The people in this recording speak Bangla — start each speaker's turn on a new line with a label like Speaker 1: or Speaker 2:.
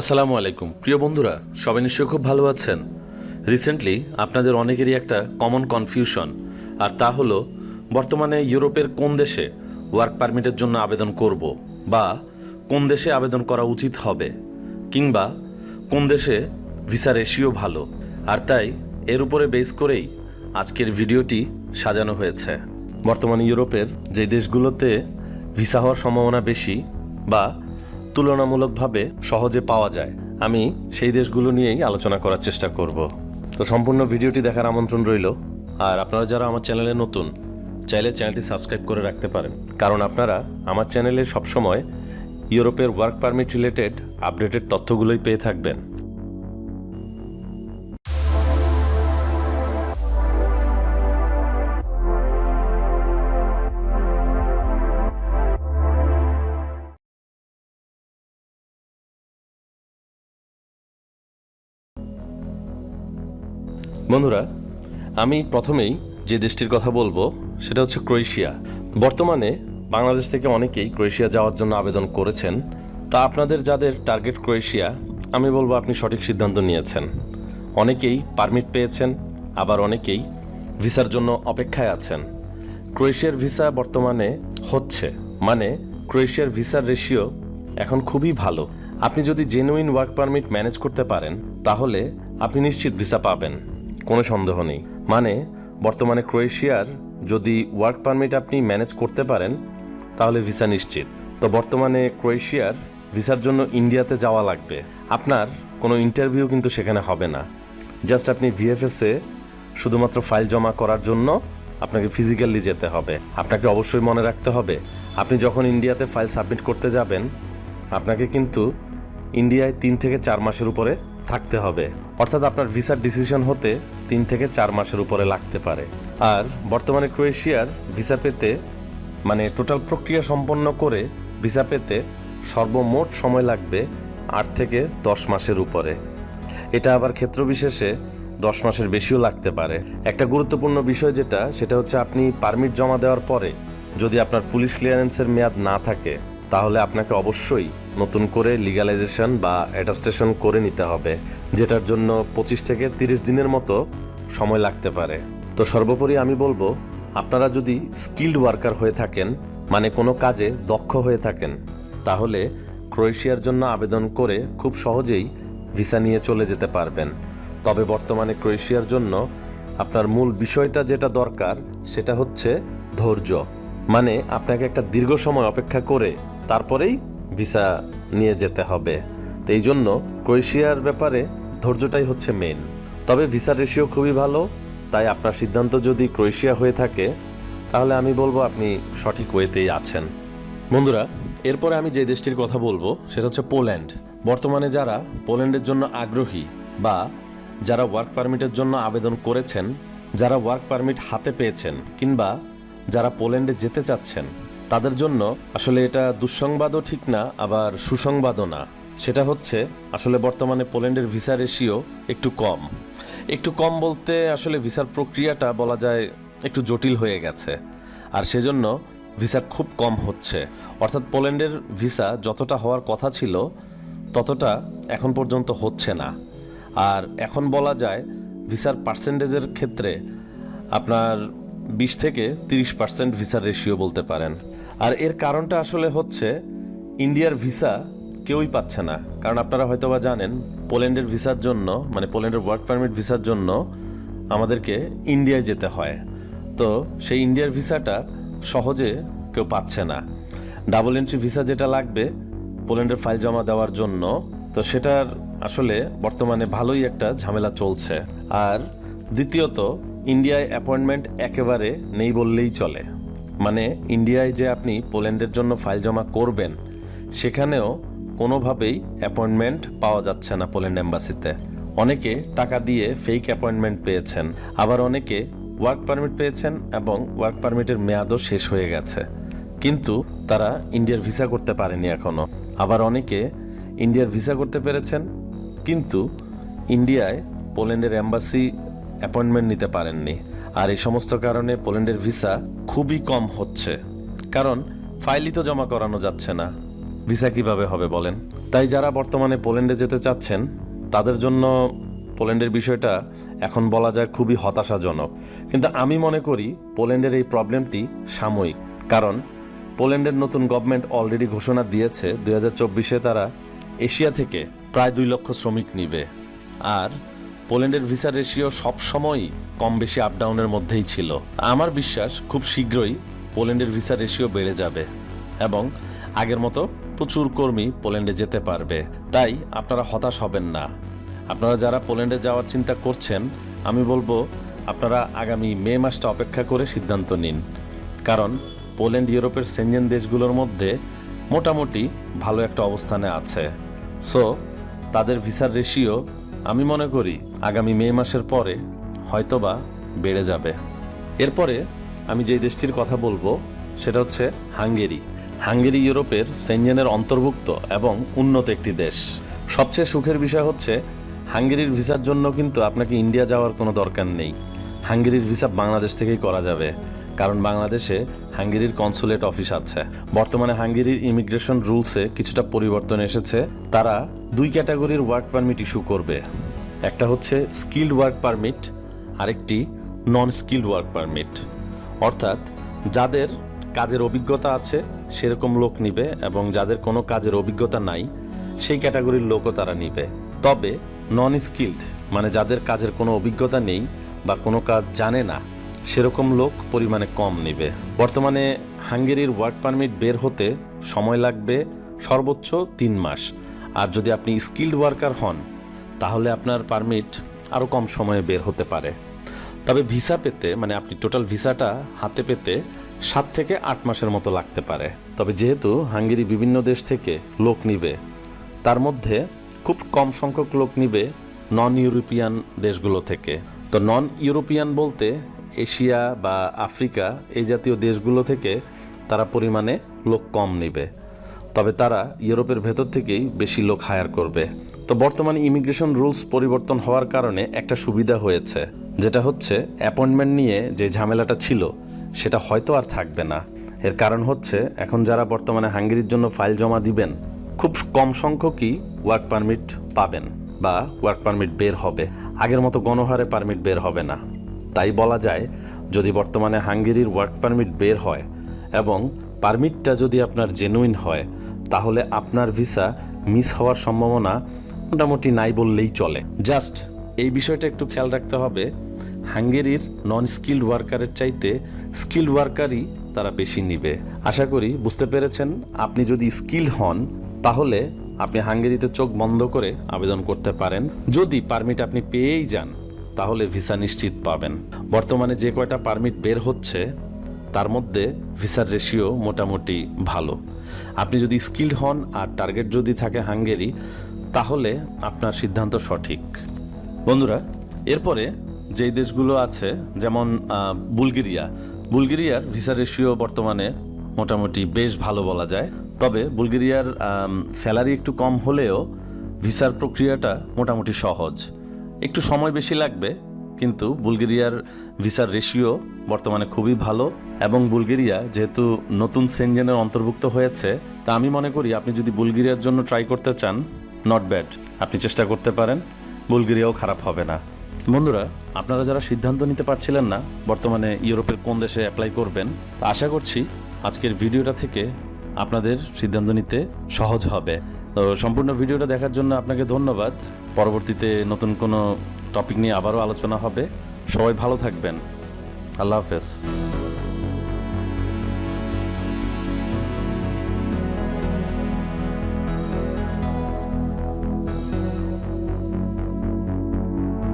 Speaker 1: আসসালামু আলাইকুম। প্রিয় বন্ধুরা, সবাই নিশ্চয়ই খুব ভালো আছেন। রিসেন্টলি আপনাদের অনেকেরই একটা কমন কনফিউশন আর তা হলো, বর্তমানে ইউরোপের কোন দেশে ওয়ার্ক পারমিটের জন্য আবেদন করব বা কোন দেশে আবেদন করা উচিত হবে, কিংবা কোন দেশে ভিসা রেশিও ভালো। আর তাই, এর উপরে বেস করেই আজকের ভিডিওটি সাজানো হয়েছে। বর্তমানে ইউরোপের যে দেশগুলোতে ভিসা হওয়ার সম্ভাবনা বেশি বা তুলনামূলকভাবে সহজে পাওয়া যায়। আমি সেই দেশগুলো নিয়েই আলোচনা করার চেষ্টা করব। তো সম্পূর্ণ ভিডিওটি দেখার আমন্ত্রণ রইল। আর আপনারা যারা আমার চ্যানেলে নতুন, চাইলে চ্যানেলটি সাবস্ক্রাইব করে রাখতে পারেন। কারণ আপনারা আমার চ্যানেলে সবসময় ইউরোপের ওয়ার্ক পারমিট রিলেটেড আপডেটেড তথ্যগুলোই পেয়ে থাকবেন। বন্ধুরা, আমি প্রথমেই যে দেশটির কথা বলব, সেটা হচ্ছে ক্রোয়েশিয়া। বর্তমানে বাংলাদেশ থেকে অনেকেই ক্রোয়েশিয়া যাওয়ার জন্য আবেদন করেছেন। তা আপনাদের যাদের টার্গেট ক্রোয়েশিয়া, আমি বলব আপনি সঠিক সিদ্ধান্ত নিয়েছেন। অনেকেই পারমিট পেয়েছেন, আবার অনেকেই ভিসার জন্য অপেক্ষায় আছেন। ক্রোয়েশিয়ার ভিসা বর্তমানে হচ্ছে মানে ক্রোয়েশিয়ার ভিসার রেশিও এখন খুবই ভালো। আপনি যদি জেনুইন ওয়ার্ক পারমিট ম্যানেজ করতে পারেন, তাহলে আপনি নিশ্চিত ভিসা পাবেন। কোনো সন্দেহ নেই। মানে বর্তমানে ক্রোয়েশিয়ার যদি ওয়ার্ক পারমিট আপনি ম্যানেজ করতে পারেন, তাহলে ভিসা নিশ্চিত। তো বর্তমানে ক্রোয়েশিয়ার ভিসার জন্য ইন্ডিয়াতে যাওয়া লাগবে। আপনার কোনো ইন্টারভিউ কিন্তু সেখানে হবে না। জাস্ট আপনি ভিএফএসে শুধুমাত্র ফাইল জমা করার জন্য আপনাকে ফিজিক্যালি যেতে হবে। আপনাকে অবশ্যই মনে রাখতে হবে, আপনি যখন ইন্ডিয়াতে ফাইল সাবমিট করতে যাবেন, আপনাকে কিন্তু ইন্ডিয়ায় তিন থেকে চার মাসের উপরে থাকতে হবে। অর্থাৎ আপনার ভিসার ডিসিশন হতে তিন থেকে চার মাসের উপরে লাগতে পারে। আর বর্তমানে ক্রোয়েশিয়ার ভিসা পেতে মানে টোটাল প্রক্রিয়া সম্পন্ন করে ভিসা পেতে সর্বমোট সময় লাগবে আট থেকে দশ মাসের উপরে। এটা আবার ক্ষেত্র বিশেষে দশ মাসের বেশিও লাগতে পারে। একটা গুরুত্বপূর্ণ বিষয় যেটা, সেটা হচ্ছে আপনি পারমিট জমা দেওয়ার পরে যদি আপনার পুলিশ ক্লিয়ারেন্সের মেয়াদ না থাকে তাহলে আপনাকে অবশ্যই নতুন করে লিগালাইজেশন বা অ্যাটাস্টেশন করে নিতে হবে, যেটার জন্য পঁচিশ থেকে তিরিশ দিনের মতো সময় লাগতে পারে। তো সর্বোপরি আমি বলব, আপনারা যদি স্কিল্ড ওয়ার্কার হয়ে থাকেন মানে কোনো কাজে দক্ষ হয়ে থাকেন, তাহলে ক্রোয়েশিয়ার জন্য আবেদন করে খুব সহজেই ভিসা নিয়ে চলে যেতে পারবেন। তবে বর্তমানে ক্রোয়েশিয়ার জন্য আপনার মূল বিষয়টা যেটা দরকার, সেটা হচ্ছে ধৈর্য। মানে আপনাকে একটা দীর্ঘ সময় অপেক্ষা করে তারপরেই ভিসা নিয়ে যেতে হবে। তো এই জন্য ক্রোয়েশিয়ার ব্যাপারে ধৈর্যটাই হচ্ছে মেন তবে ভিসা রেশিও খুবই ভালো, তাই আপনার সিদ্ধান্ত যদি ক্রোয়েশিয়া হয়ে থাকে, তাহলে আমি বলব আপনি সঠিক ওয়েতেই আছেন। বন্ধুরা, এরপরে আমি যে দেশটির কথা বলব, সেটা হচ্ছে পোল্যান্ড। বর্তমানে যারা পোল্যান্ডের জন্য আগ্রহী বা যারা ওয়ার্ক পারমিটের জন্য আবেদন করেছেন, যারা ওয়ার্ক পারমিট হাতে পেয়েছেন কিংবা যারা পোল্যান্ডে যেতে চাচ্ছেন, তাদের জন্য আসলে এটা দুঃসংবাদও ঠিক না, আবার সুসংবাদও না। সেটা হচ্ছে, আসলে বর্তমানে পোল্যান্ডের ভিসা রেশিও একটু কম। একটু কম বলতে আসলে ভিসার প্রক্রিয়াটা বলা যায় একটু জটিল হয়ে গেছে। আর সেজন্য ভিসা খুব কম হচ্ছে। অর্থাৎ পোল্যান্ডের ভিসা যতটা হওয়ার কথা ছিল, ততটা এখন পর্যন্ত হচ্ছে না। আর এখন বলা যায়, ভিসার পার্সেন্টেজের ক্ষেত্রে আপনার বিশ থেকে তিরিশ পার্সেন্ট ভিসার রেশিও বলতে পারেন। আর এর কারণটা আসলে হচ্ছে, ইন্ডিয়ার ভিসা কেউই পাচ্ছে না। কারণ আপনারা হয়তোবা জানেন, পোল্যান্ডের ভিসার জন্য মানে পোল্যান্ডের ওয়ার্ক পারমিট ভিসার জন্য আমাদেরকে ইন্ডিয়ায় যেতে হয়। তো সেই ইন্ডিয়ার ভিসাটা সহজে কেউ পাচ্ছে না। ডাবল এন্ট্রি ভিসা যেটা লাগবে, পোল্যান্ডের ফাইল জমা দেওয়ার জন্য, তো সেটার আসলে বর্তমানে ভালোই একটা ঝামেলা চলছে। আর দ্বিতীয়ত ইন্ডিয়ায় অ্যাপয়েন্টমেন্ট একেবারে নেই বললেই চলে। মানে ইন্ডিয়ায় যে আপনি পোল্যান্ডের জন্য ফাইল জমা করবেন, সেখানেও কোনোভাবেই অ্যাপয়েন্টমেন্ট পাওয়া যাচ্ছে না পোল্যান্ড এম্বাসিতে অনেকে টাকা দিয়ে ফেক অ্যাপয়েন্টমেন্ট পেয়েছেন, আবার অনেকে ওয়ার্ক পারমিট পেয়েছেন এবং ওয়ার্ক পারমিটের মেয়াদও শেষ হয়ে গেছে। কিন্তু তারা ইন্ডিয়ার ভিসা করতে পারেনি এখনও আবার অনেকে ইন্ডিয়ার ভিসা করতে পেরেছেন, কিন্তু ইন্ডিয়ায় পোল্যান্ডের এম্বাসি অ্যাপয়েন্টমেন্ট নিতে পারেননি। আর এই সমস্ত কারণে পোল্যান্ডের ভিসা খুবই কম হচ্ছে। কারণ, ফাইলই তো জমা করানো যাচ্ছে না। ভিসা কীভাবে হবে বলেন? তাই যারা বর্তমানে পোল্যান্ডে যেতে চাচ্ছেন, তাদের জন্য পোল্যান্ডের বিষয়টা এখন বলা যায় খুবই হতাশাজনক। কিন্তু আমি মনে করি, পোল্যান্ডের এই প্রবলেমটি সাময়িক। কারণ, পোল্যান্ডের নতুন গভর্নমেন্ট অলরেডি ঘোষণা দিয়েছে চব্বিশে তারা এশিয়া থেকে প্রায় দুই লক্ষ শ্রমিক নিবে। আর পোল্যান্ডের ভিসা রেশিও সবসময়ই কম বেশি আপ ডাউনের মধ্যেই ছিল। আমার বিশ্বাস, খুব শীঘ্রই পোল্যান্ডের ভিসা রেশিও বেড়ে যাবে এবং আগের মতো প্রচুর কর্মী পোল্যান্ডে যেতে পারবে। তাই আপনারা হতাশ হবেন না। আপনারা যারা পোল্যান্ডে যাওয়ার চিন্তা করছেন, আমি বলব আপনারা আগামী মে মাসটা অপেক্ষা করে সিদ্ধান্ত নিন। কারণ পোল্যান্ড ইউরোপের সেনজেন দেশগুলোর মধ্যে মোটামুটি ভালো একটা অবস্থানে আছে। সো তাদের ভিসার রেশিও আমি মনে করি আগামী মে মাসের পরে হয়তোবা বেড়ে যাবে। এরপরে আমি যে দেশটির কথা বলব, সেটা হচ্ছে হাঙ্গেরি। হাঙ্গেরি ইউরোপের সেনজেনের অন্তর্ভুক্ত এবং উন্নত একটি দেশ। সবচেয়ে সুখের বিষয় হচ্ছে, হাঙ্গেরির ভিসার জন্য কিন্তু আপনাকে ইন্ডিয়া যাওয়ার কোনো দরকার নেই। হাঙ্গেরির ভিসা বাংলাদেশ থেকেই করা যাবে, কারণ বাংলাদেশে হাঙ্গেরির কনসুলেট অফিস আছে। বর্তমানে হাঙ্গেরির ইমিগ্রেশন রুলসে কিছুটা পরিবর্তন এসেছে। তারা দুই ক্যাটাগরির ওয়ার্ক পারমিট ইস্যু করবে। একটা হচ্ছে স্কিল্ড ওয়ার্ক পারমিট, আরেকটি নন স্কিল্ড ওয়ার্ক পারমিট। অর্থাৎ যাদের কাজের অভিজ্ঞতা আছে, সেরকম লোক নিবে এবং যাদের কোনো কাজের অভিজ্ঞতা নাই, সেই ক্যাটাগরির লোকও তারা নিবে। তবে নন স্কিল্ড মানে যাদের কাজের কোনো অভিজ্ঞতা নেই বা কোনো কাজ জানে না, সেরকম লোক পরিমাণে কম নেবে। বর্তমানে হাঙ্গেরির ওয়ার্ক পারমিট বের হতে সময় লাগবে সর্বোচ্চ তিন মাস। আর যদি আপনি স্কিল্ড ওয়ার্কার হন, তাহলে আপনার পারমিট আরও কম সময়ে বের হতে পারে। তবে ভিসা পেতে মানে আপনি টোটাল ভিসাটা হাতে পেতে সাত থেকে আট মাসের মতো লাগতে পারে। তবে যেহেতু হাঙ্গেরি বিভিন্ন দেশ থেকে লোক নিবে, তার মধ্যে খুব কম সংখ্যক লোক নিবে নন ইউরোপিয়ান দেশগুলো থেকে। তো নন ইউরোপিয়ান বলতে এশিয়া বা আফ্রিকা, এই জাতীয় দেশগুলো থেকে তারা পরিমাণে লোক কম নেবে। তবে তারা ইউরোপের ভেতর থেকেই বেশি লোক হায়ার করবে। তো বর্তমানে ইমিগ্রেশন রুলস পরিবর্তন হওয়ার কারণে একটা সুবিধা হয়েছে, যেটা হচ্ছে অ্যাপয়েন্টমেন্ট নিয়ে যে ঝামেলাটা ছিল, সেটা হয়তো আর থাকবে না। এর কারণ হচ্ছে, এখন যারা বর্তমানে হাঙ্গেরির জন্য ফাইল জমা দিবেন, খুব কম সংখ্যকই ওয়ার্ক পারমিট পাবেন বা ওয়ার্ক পারমিট বের হবে। আগের মতো গণহারে পারমিট বের হবে না। তাই বলা যায়, যদি বর্তমানে হাঙ্গেরির ওয়ার্ক পারমিট বের হয় এবং পারমিটটা যদি আপনার জেনুইন হয়, তাহলে আপনার ভিসা মিস হওয়ার সম্ভাবনা মোটামুটি নাই বললেই চলে। জাস্ট এই বিষয়টা একটু খেয়াল রাখতে হবে, হাঙ্গেরির নন স্কিল্ড ওয়ার্কারের চাইতে স্কিল্ড ওয়ার্কারই তারা বেশি নিবে। আশা করি বুঝতে পেরেছেন, আপনি যদি স্কিল হন, তাহলে আপনি হাঙ্গেরিতে চোখ বন্ধ করে আবেদন করতে পারেন। যদি পারমিট আপনি পেয়েই যান, তাহলে ভিসা নিশ্চিত পাবেন। বর্তমানে যে কয়টা পারমিট বের হচ্ছে, তার মধ্যে ভিসার রেশিও মোটামুটি ভালো। আপনি যদি স্কিল্ড হন আর টার্গেট যদি থাকে হাঙ্গেরি, তাহলে আপনার সিদ্ধান্ত সঠিক। বন্ধুরা, এরপরে যেই দেশগুলো আছে, যেমন বুলগেরিয়া। বুলগেরিয়ার ভিসা রেশিও বর্তমানে মোটামুটি বেশ ভালো বলা যায়। তবে বুলগেরিয়ার স্যালারি একটু কম হলেও ভিসার প্রক্রিয়াটা মোটামুটি সহজ। একটু সময় বেশি লাগবে, কিন্তু বুলগেরিয়ার ভিসার রেশিও বর্তমানে খুবই ভালো এবং বুলগেরিয়া যেহেতু নতুন সেনজেনের অন্তর্ভুক্ত হয়েছে, তা আমি মনে করি আপনি যদি বুলগেরিয়ার জন্য ট্রাই করতে চান নট ব্যাড আপনি চেষ্টা করতে পারেন, বুলগেরিয়াও খারাপ হবে না। বন্ধুরা, আপনারা যারা সিদ্ধান্ত নিতে পারছিলেন না বর্তমানে ইউরোপের কোন দেশে অ্যাপ্লাই করবেন আশা করছি আজকের ভিডিওটা থেকে আপনাদের সিদ্ধান্ত নিতে সহজ হবে। তো সম্পূর্ণ ভিডিওটা দেখার জন্য আপনাকে ধন্যবাদ। পরবর্তীতে নতুন কোনো টপিক নিয়ে আবারও আলোচনা হবে। সবাই ভালো থাকবেন। আল্লাহ হাফেজ।